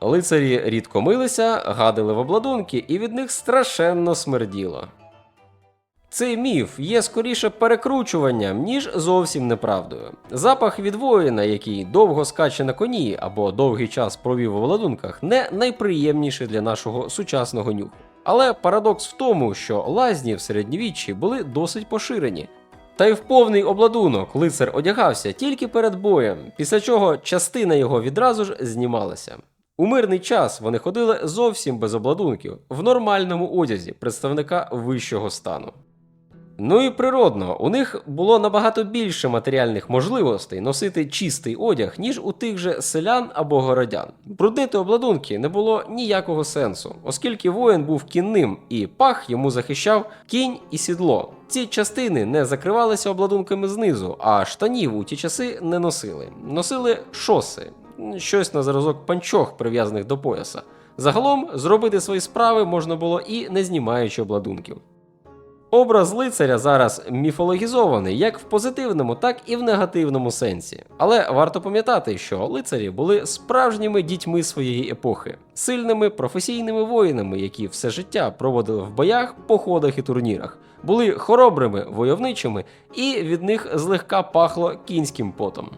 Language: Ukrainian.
Лицарі рідко милися, гадили в обладунки, і від них страшенно смерділо. Цей міф є скоріше перекручуванням, ніж зовсім неправдою. Запах від воїна, який довго скаче на коні або довгий час провів у обладунках, не найприємніший для нашого сучасного нюху. Але парадокс в тому, що лазні в середньовіччі були досить поширені. Та й в повний обладунок лицар одягався тільки перед боєм, після чого частина його відразу ж знімалася. У мирний час вони ходили зовсім без обладунків, в нормальному одязі представника вищого стану. Ну і природно, у них було набагато більше матеріальних можливостей носити чистий одяг, ніж у тих же селян або городян. Бруднити обладунки не було ніякого сенсу, оскільки воїн був кінним і пах йому захищав кінь і сідло. Ці частини не закривалися обладунками знизу, а штанів у ті часи не носили. Носили шоси, щось на зразок панчох, прив'язаних до пояса. Загалом зробити свої справи можна було і не знімаючи обладунків. Образ лицаря зараз міфологізований як в позитивному, так і в негативному сенсі. Але варто пам'ятати, що лицарі були справжніми дітьми своєї епохи, сильними професійними воїнами, які все життя проводили в боях, походах і турнірах, були хоробрими, войовничими, і від них злегка пахло кінським потом.